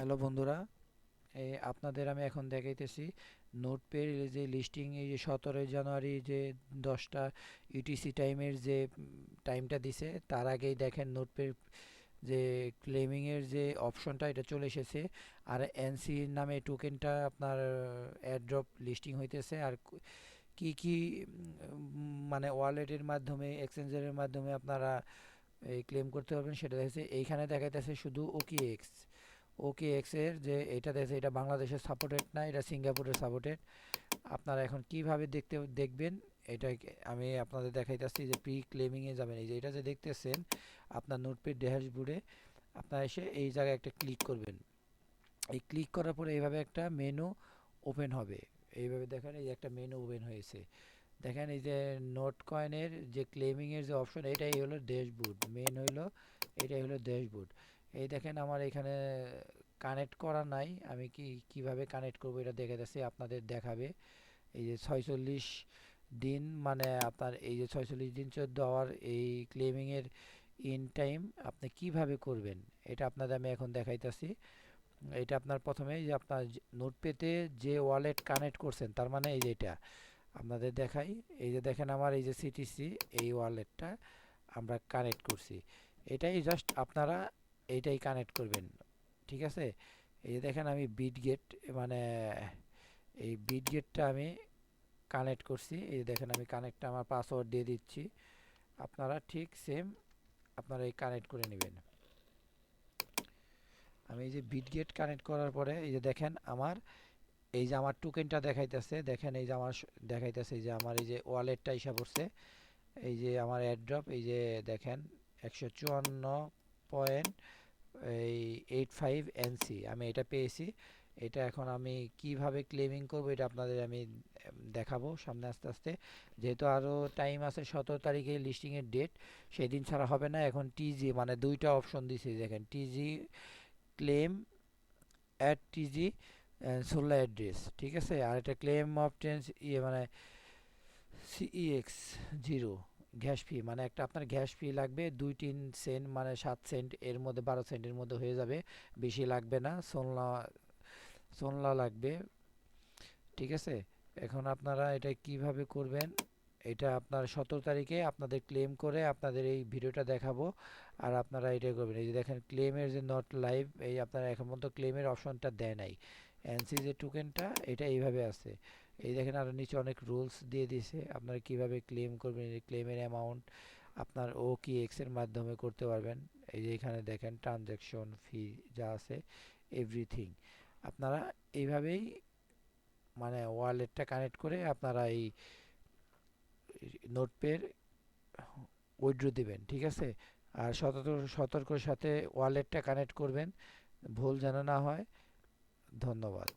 Hello বন্ধুরা এই আপনাদের আমি এখন দেখাইতেছি নোটপের যে লিস্টিং এই যে সতেরোই জানুয়ারি যে দশটা ইউটিসি টাইমের যে টাইমটা দিছে, তার আগেই দেখেন নোটপের যে ক্লেমিংয়ের যে অপশনটা এটা চলে এসেছে। আর এনসি নামে টোকেনটা আপনার অ্যাড্রপ লিস্টিং হইতেছে। আর কু- কি মানে ওয়ালেটের মাধ্যমে এক্সচেঞ্জারের মাধ্যমে আপনারা এই ক্লেম করতে পারবেন সেটা দেখেছে এইখানে দেখাইতেছে শুধু ওকি এক্স ওকে এক্সের যে এটা দেখছে, এটা বাংলাদেশের সাপোর্টেড না, এটা সিঙ্গাপুরের সাপোর্টেড আপনারা এখন কীভাবে দেখতে, দেখবেন? এটা আমি আপনাদের দেখাইতেছি যে প্রি ক্লেমিংয়ে যাবেন। এই যে এটা যে দেখতেছেন, আপনার নোটপ্যাড ড্যাশবোর্ডে আপনারা এসে এই জায়গায় একটা ক্লিক করবেন। এই ক্লিক করার পরে এইভাবে একটা মেনু ওপেন হবে। এইভাবে দেখেন, এই একটা মেনু ওপেন হয়েছে। দেখেন, এই যে নোট কয়েনের যে ক্লেমিংয়ের যে অপশন এটাই হলো ড্যাশবোর্ড মেন হইল, এটাই হলো ড্যাশবোর্ড এই দেখেন আমার এখানে কানেক্ট করা নাই, আমি কি, কীভাবে কানেক্ট করব এটা দেখে যাচ্ছে আপনাদের দেখাবে। এই যে ছয়চল্লিশ দিন মানে আপনার এই যে ছয়চল্লিশ দিন চোদ্দ আওয়ার এই ক্লেমিংয়ের ইন টাইম আপনি কীভাবে করবেন, এটা আপনাদের আমি এখন দেখাইতেছি। এটা আপনার প্রথমে যে আপনার নোট পেতে যে ওয়ালেট কানেক্ট করছেন, তার মানে এই যে এটা, আপনাদের দেখাই। এই যে দেখেন আমার এই যে সিটিসি এই ওয়ালেটটা আমরা কানেক্ট করছি। এটাই জাস্ট আপনারা এইটাই কানেক্ট করবেন ঠিক আছে এই যে দেখেন আমি বিট গেট মানে এই বিট গেটটা আমি কানেক্ট করছি এই দেখেন আমি কানেক্টটা আমার পাসওয়ার্ড দিয়ে দিচ্ছি আপনারা ঠিক সেম আপনারা এই কানেক্ট করে নেবেন আমি এই যে বিট গেট কানেক্ট করার পরে এই যে দেখেন আমার এই যে আমার টোকেনটা দেখাইতেছে দেখেন এই যে আমার দেখাইতেছে যে আমার এই যে ওয়ালেটটা হিসাব করছে এই যে আমার অ্যাড্রপ এই যে দেখেন একশো চুয়ান্ন পয়েন্ট এই এইট ফাইভ এনসি আমি এটা পেয়েছি। এটা এখন আমি কীভাবে ক্লেমিং করব এটা আপনাদের আমি দেখাবো সামনে আস্তে আস্তে। যেহেতু আরও টাইম আছে সতেরো তারিখে লিস্টিংয়ের ডেট সেই দিন ছাড়া হবে না। এখন টিজি মানে দুইটা অপশন দিছি, দেখেন টিজি ক্লেম অ্যাড টিজি সোল্লা অ্যাড্রেস ঠিক আছে? আর এটা ক্লেম অফ টেন্স ইয়ে মানে সিইএক্স জিরো গ্যাস ফি মানে একটা আপনার গ্যাস ফি লাগবে দুই, তিন সেন্ট মানে সাত সেন্ট, এর মধ্যে বারো সেন্টের মধ্যে হয়ে যাবে। বেশি লাগবে না, সোনলা সোনলা লাগবে। ঠিক আছে? এখন আপনারা এটা কীভাবে করবেন? এটা আপনার সতেরো তারিখে আপনাদের ক্লেম করে আপনাদের এই ভিডিওটা দেখাবো। আর আপনারা এটা করবেন। এই যে দেখেন, ক্লেমের যে নট লাইভ এই আপনারা এখন পর্যন্ত ক্লেমের অপশনটা দেয় নাই। এনসি যে টোকেনটা এটা এইভাবে আছে। এই দেখেন আরও নিচে অনেক রুলস দিয়ে দিয়েছে। আপনারা কীভাবে ক্লেম করবেন ক্লেমের অ্যামাউন্ট আপনার ও কি এক্সের মাধ্যমে করতে পারবেন। এই যে এখানে দেখেন ট্রানজ্যাকশন ফি যা আছে এভরিথিং আপনারা এইভাবেই মানে ওয়ালেটটা কানেক্ট করে আপনারা এই নোটপের উইথড্র দিবেন, ঠিক আছে? আর সতর্ক সতর্কর সাথে ওয়ালেটটা কানেক্ট করবেন। ভুল যেন না হয়, ধন্যবাদ।